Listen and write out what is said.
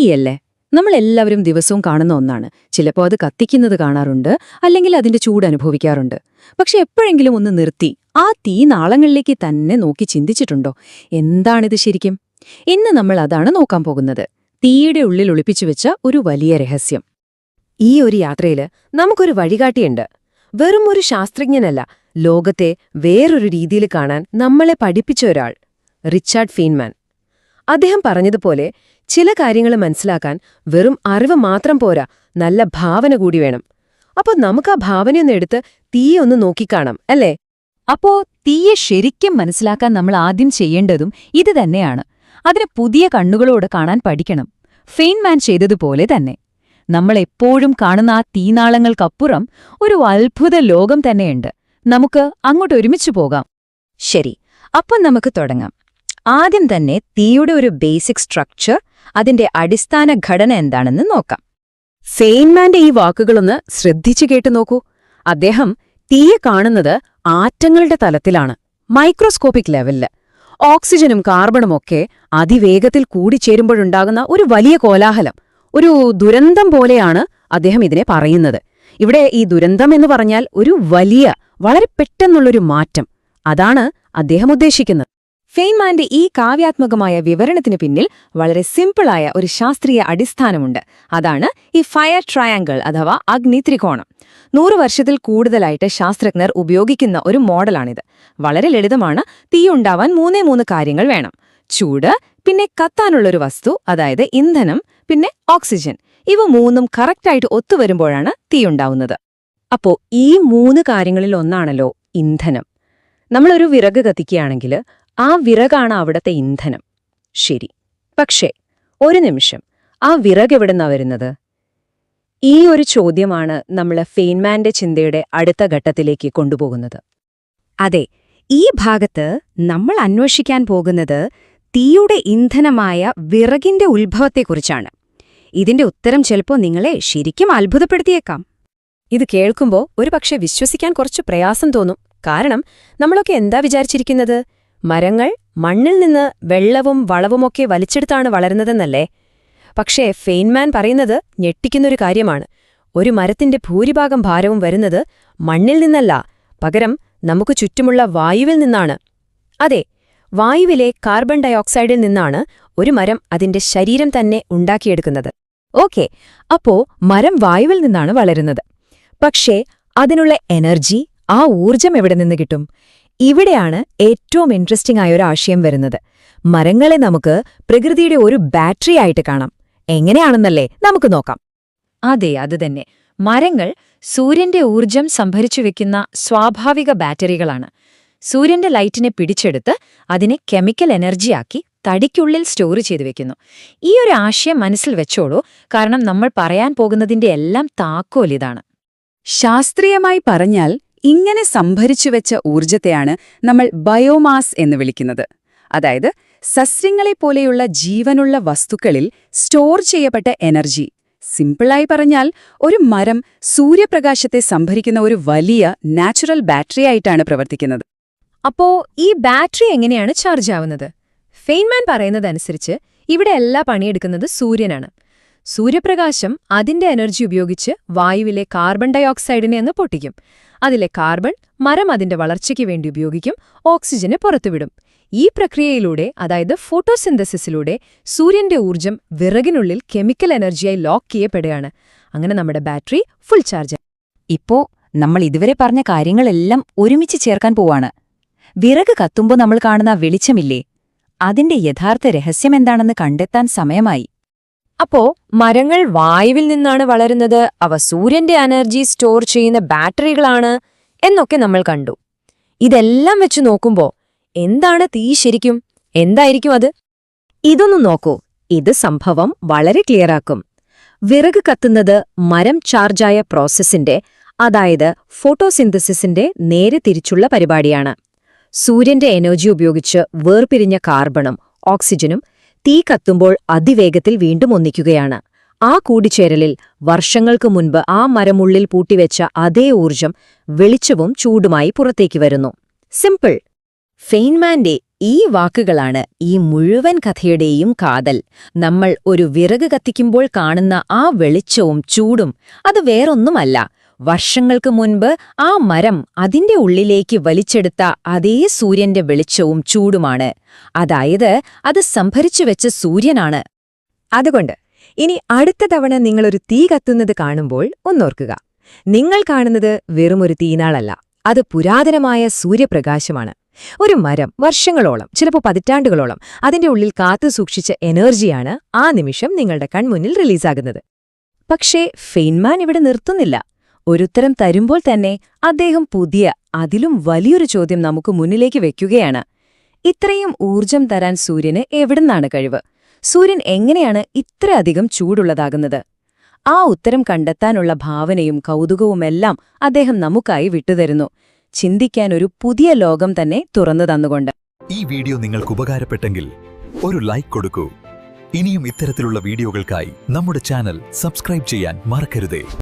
തീയല്ലേ നമ്മളെല്ലാവരും ദിവസവും കാണുന്ന ഒന്നാണ്. ചിലപ്പോൾ അത് കത്തിക്കുന്നത് കാണാറുണ്ട് അല്ലെങ്കിൽ അതിന്റെ ചൂട് അനുഭവിക്കാറുണ്ട്. പക്ഷെ എപ്പോഴെങ്കിലും ഒന്ന് നിർത്തി ആ തീ നാളങ്ങളിലേക്ക് തന്നെ നോക്കി ചിന്തിച്ചിട്ടുണ്ടോ? എന്താണിത് ശരിക്കും? ഇന്ന് നമ്മൾ അതാണ് നോക്കാൻ പോകുന്നത്. തീയുടെ ഉള്ളിൽ ഒളിപ്പിച്ചു വെച്ച ഒരു വലിയ രഹസ്യം. ഈ ഒരു യാത്രയിൽ നമുക്കൊരു വഴികാട്ടിയുണ്ട്. വെറും ഒരു ശാസ്ത്രജ്ഞനല്ല ലോകത്തെ വേറൊരു രീതിയിൽ കാണാൻ നമ്മളെ പഠിപ്പിച്ച ഒരാൾ റിച്ചാർഡ് ഫീൻമാൻ. അദ്ദേഹം പറഞ്ഞതുപോലെ ചില കാര്യങ്ങൾ മനസ്സിലാക്കാൻ വെറും അറിവ് മാത്രം പോരാ. നല്ല ഭാവന കൂടി വേണം. അപ്പോൾ നമുക്ക് ആ ഭാവനയൊന്നും എടുത്ത് ഒന്ന് നോക്കിക്കാണാം അല്ലേ? അപ്പോ തീയെ ശരിക്കും മനസ്സിലാക്കാൻ നമ്മൾ ആദ്യം ചെയ്യേണ്ടതും ഇത് തന്നെയാണ്. അതിനെ പുതിയ കണ്ണുകളോട് കാണാൻ പഠിക്കണം. ഫെയിൻമാൻ ചെയ്തതുപോലെ തന്നെ. നമ്മൾ എപ്പോഴും കാണുന്ന ആ തീനാളങ്ങൾക്കപ്പുറം ഒരു അത്ഭുത ലോകം തന്നെയുണ്ട്. നമുക്ക് അങ്ങോട്ട് ഒരുമിച്ച് പോകാം. ശരി. അപ്പം നമുക്ക് തുടങ്ങാം. ആദ്യം തന്നെ തീയുടെ ഒരു ബേസിക് സ്ട്രക്ചർ അതിന്റെ അടിസ്ഥാന ഘടന എന്താണെന്ന് നോക്കാം. ഫെയിൻമാന്റെ ഈ വാക്കുകളൊന്ന് ശ്രദ്ധിച്ചു കേട്ടു നോക്കൂ. അദ്ദേഹം തീയെ കാണുന്നത് ആറ്റങ്ങളുടെ തലത്തിലാണ് മൈക്രോസ്കോപ്പിക് ലെവലിൽ ഓക്സിജനും കാർബണും ഒക്കെ അതിവേഗത്തിൽ കൂടിച്ചേരുമ്പോഴുണ്ടാകുന്ന ഒരു വലിയ കോലാഹലം ഒരു ദുരന്തം പോലെയാണ് അദ്ദേഹം ഇതിനെ പറയുന്നത്. ഇവിടെ ഈ ദുരന്തം എന്ന് പറഞ്ഞാൽ ഒരു വലിയ വളരെ പെട്ടെന്നുള്ളൊരു മാറ്റം. അതാണ് അദ്ദേഹം ഉദ്ദേശിക്കുന്നത്. ഫെയ്ൻമാന്റെ ഈ കാവ്യാത്മകമായ വിവരണത്തിന് പിന്നിൽ വളരെ സിമ്പിളായ ഒരു ശാസ്ത്രീയ അടിസ്ഥാനമുണ്ട്. അതാണ് ഈ ഫയർ ട്രയാങ്കിൾ അഥവാ അഗ്നി ത്രികോണം. നൂറ് വർഷത്തിൽ കൂടുതലായിട്ട് ശാസ്ത്രജ്ഞർ ഉപയോഗിക്കുന്ന ഒരു മോഡലാണിത്. വളരെ ലളിതമാണ് തീയുണ്ടാവാൻ മൂന്നേ മൂന്ന് കാര്യങ്ങൾ വേണം. ചൂട് പിന്നെ കത്താനുള്ളൊരു വസ്തു അതായത് ഇന്ധനം പിന്നെ ഓക്സിജൻ. ഇവ മൂന്നും കറക്റ്റായിട്ട് ഒത്തുവരുമ്പോഴാണ് തീയുണ്ടാവുന്നത് അപ്പോ ഈ മൂന്ന് കാര്യങ്ങളിൽ ഒന്നാണല്ലോ ഇന്ധനം. നമ്മളൊരു വിറക് കത്തിക്കുകയാണെങ്കിൽ ആ വിറകാണ് അവിടത്തെ ഇന്ധനം. ശരി. പക്ഷേ ഒരു നിമിഷം. ആ വിറക് എവിടുന്നാ വരുന്നത്? ഈ ഒരു ചോദ്യമാണ് നമ്മളെ ഫെയിൻമാന്റെ ചിന്തയുടെ അടുത്ത ഘട്ടത്തിലേക്ക് കൊണ്ടുപോകുന്നത്. അതെ ഈ ഭാഗത്ത് നമ്മൾ അന്വേഷിക്കാൻ പോകുന്നത് തീയുടെ ഇന്ധനമായ വിറകിന്റെ ഉത്ഭവത്തെക്കുറിച്ചാണ്. ഇതിന്റെ ഉത്തരം ചിലപ്പോൾ നിങ്ങളെ ശരിക്കും അത്ഭുതപ്പെടുത്തിയേക്കാം. ഇത് കേൾക്കുമ്പോൾ ഒരുപക്ഷെ വിശ്വസിക്കാൻ കുറച്ച് പ്രയാസം തോന്നും. കാരണം നമ്മളൊക്കെ എന്താ വിചാരിച്ചിരിക്കുന്നത്? മരങ്ങൾ മണ്ണിൽ നിന്ന് വെള്ളവും വളവുമൊക്കെ വലിച്ചെടുത്താണ് വളരുന്നതെന്നല്ലേ? പക്ഷേ ഫെയിൻമാൻ പറയുന്നത് ഞെട്ടിക്കുന്നൊരു കാര്യമാണ്. ഒരു മരത്തിന്റെ ഭൂരിഭാഗം ഭാരവും വരുന്നത് മണ്ണിൽ നിന്നല്ല പകരം നമുക്ക് ചുറ്റുമുള്ള വായുവിൽ നിന്നാണ്. അതെ വായുവിലെ കാർബൺ ഡയോക്സൈഡിൽ നിന്നാണ് ഒരു മരം അതിന്റെ ശരീരം തന്നെ ഉണ്ടാക്കിയെടുക്കുന്നത്. ഓക്കെ അപ്പോ മരം വായുവിൽ നിന്നാണ് വളരുന്നത്. പക്ഷേ അതിനുള്ള എനർജി ആ ഊർജം എവിടെ നിന്ന് കിട്ടും? ഇവിടെയാണ് ഏറ്റവും ഇൻട്രസ്റ്റിംഗ് ആയ ഒരു ആശയം വരുന്നത്. മരങ്ങളെ നമുക്ക് പ്രകൃതിയുടെ ഒരു ബാറ്ററി ആയിട്ട് കാണാം. എങ്ങനെയാണെന്നല്ലേ നമുക്ക് നോക്കാം. അതെ അതുതന്നെ മരങ്ങൾ സൂര്യന്റെ ഊർജം സംഭരിച്ചു വെക്കുന്ന സ്വാഭാവിക ബാറ്ററികളാണ്. സൂര്യന്റെ ലൈറ്റിനെ പിടിച്ചെടുത്ത് അതിനെ കെമിക്കൽ എനർജിയാക്കി തടിക്കുള്ളിൽ സ്റ്റോർ ചെയ്തു വെക്കുന്നു. ഈ ഒരു ആശയം മനസ്സിൽ വെച്ചോളൂ. കാരണം നമ്മൾ പറയാൻ പോകുന്നതിന്റെ എല്ലാം താക്കോൽ ഇതാണ്. ശാസ്ത്രീയമായി പറഞ്ഞാൽ ഇങ്ങനെ സംഭരിച്ചു വെച്ച ഊർജത്തെയാണ് നമ്മൾ ബയോമാസ് എന്ന് വിളിക്കുന്നത്. അതായത് സസ്യങ്ങളെ പോലെയുള്ള ജീവനുള്ള വസ്തുക്കളിൽ സ്റ്റോർ ചെയ്യപ്പെട്ട എനർജി. സിമ്പിളായി പറഞ്ഞാൽ ഒരു മരം സൂര്യപ്രകാശത്തെ സംഭരിക്കുന്ന ഒരു വലിയ നാച്ചുറൽ ബാറ്ററി ആയിട്ടാണ് പ്രവർത്തിക്കുന്നത്. അപ്പോ ഈ ബാറ്ററി എങ്ങനെയാണ് ചാർജ് ആവുന്നത്? ഫെയിൻമാൻ പറയുന്നതനുസരിച്ച് ഇവിടെ എല്ലാ പണിയെടുക്കുന്നത് സൂര്യനാണ്. സൂര്യപ്രകാശം അതിന്റെ എനർജി ഉപയോഗിച്ച് വായുവിലെ കാർബൺ ഡയോക്സൈഡിനെ ഒന്ന് പൊട്ടിക്കും. അതിലെ കാർബൺ മരം അതിന്റെ വളർച്ചയ്ക്ക് വേണ്ടി ഉപയോഗിക്കും ഓക്സിജനെ പുറത്തുവിടും. ഈ പ്രക്രിയയിലൂടെ അതായത് ഫോട്ടോസിന്തസിസിലൂടെ സൂര്യന്റെ ഊർജം വിറകിനുള്ളിൽ കെമിക്കൽ എനർജിയായി ലോക്ക് ചെയ്യപ്പെടുകയാണ്. അങ്ങനെ നമ്മുടെ ബാറ്ററി ഫുൾ ചാർജ്. ഇപ്പോ നമ്മൾ ഇതുവരെ പറഞ്ഞ കാര്യങ്ങളെല്ലാം ഒരുമിച്ച് ചേർക്കാൻ പോവാണ്. വിറക് കത്തുമ്പോൾ നമ്മൾ കാണുന്ന വെളിച്ചമില്ലേ? അതിന്റെ യഥാർത്ഥ രഹസ്യമെന്താണെന്ന് കണ്ടെത്താൻ സമയമായി. അപ്പോ മരങ്ങൾ വായുവിൽ നിന്നാണ് വളരുന്നത്. അവ സൂര്യന്റെ എനർജി സ്റ്റോർ ചെയ്യുന്ന ബാറ്ററികളാണ് എന്നൊക്കെ നമ്മൾ കണ്ടു. ഇതെല്ലാം വെച്ച് നോക്കുമ്പോ എന്താണ് തീ ശരിക്കും? എന്തായിരിക്കും അത്? ഇതൊന്നു നോക്കൂ. ഇത് സംഭവം വളരെ ക്ലിയറാക്കും വിറക് കത്തുന്നത് മരം ചാർജായ പ്രോസസ്സിന്റെ അതായത് ഫോട്ടോസിന്തസിസിന്റെ നേരെ തിരിച്ചുള്ള പരിപാടിയാണ്. സൂര്യന്റെ എനർജി ഉപയോഗിച്ച് വേർപിരിഞ്ഞ കാർബണും ഓക്സിജനും തീ കത്തുമ്പോൾ അതിവേഗത്തിൽ വീണ്ടും ഒന്നിക്കുകയാണ്. ആ കൂടിച്ചേരലിൽ വർഷങ്ങൾക്ക് മുൻപ് ആ മരമുള്ളിൽ പൂട്ടിവെച്ച അതേ ഊർജം വെളിച്ചവും ചൂടുമായി പുറത്തേക്ക് വരുന്നു. സിമ്പിൾ. ഫെയിൻമാന്റെ ഈ വാക്കുകളാണ് ഈ മുഴുവൻ കഥയുടെയും കാതൽ. നമ്മൾ ഒരു വിറക് കത്തിക്കുമ്പോൾ കാണുന്ന ആ വെളിച്ചവും ചൂടും അത് വേറൊന്നുമല്ല. വർഷങ്ങൾക്ക് മുൻപ് ആ മരം അതിന്റെ ഉള്ളിലേക്ക് വലിച്ചെടുത്ത അതേ സൂര്യന്റെ വെളിച്ചവും ചൂടുമാണ്. അതായത് അത് സംഭരിച്ചു വെച്ച സൂര്യനാണ്. അതുകൊണ്ട് ഇനി അടുത്ത തവണ നിങ്ങളൊരു തീ കത്തുന്നത് കാണുമ്പോൾ ഒന്നോർക്കുക. നിങ്ങൾ കാണുന്നത് വെറുമൊരു തീനാളല്ല. അത് പുരാതനമായ സൂര്യപ്രകാശമാണ്. ഒരു മരം വർഷങ്ങളോളം ചിലപ്പോൾ പതിറ്റാണ്ടുകളോളം അതിന്റെ ഉള്ളിൽ കാത്തു സൂക്ഷിച്ച എനർജിയാണ് ആ നിമിഷം നിങ്ങളുടെ കൺമുന്നിൽ റിലീസാകുന്നത്. പക്ഷേ ഫെയിൻമാൻ ഇവിടെ നിർത്തുന്നില്ല. ഒരുത്തരം തരുമ്പോൾ തന്നെ അദ്ദേഹം പുതിയ അതിലും വലിയൊരു ചോദ്യം നമുക്ക് മുന്നിലേക്ക് വെക്കുകയാണ്. ഇത്രയും ഊർജം തരാൻ സൂര്യന് എവിടുന്നാണ് കഴിവ്? സൂര്യൻ എങ്ങനെയാണ് ഇത്രയധികം ചൂടുള്ളതാകുന്നത്? ആ ഉത്തരം കണ്ടെത്താനുള്ള ഭാവനയും കൗതുകവുമെല്ലാം അദ്ദേഹം നമുക്കായി വിട്ടുതരുന്നു. ചിന്തിക്കാൻ ഒരു പുതിയ ലോകം തന്നെ തുറന്നു തന്നുകൊണ്ട്. ഈ വീഡിയോ നിങ്ങൾക്ക് ഉപകാരപ്പെട്ടെങ്കിൽ ഒരു ലൈക്ക് കൊടുക്കൂ. ഇനിയും ഇത്തരത്തിലുള്ള വീഡിയോകൾക്കായി നമ്മുടെ ചാനൽ സബ്സ്ക്രൈബ് ചെയ്യാൻ മറക്കരുതേ.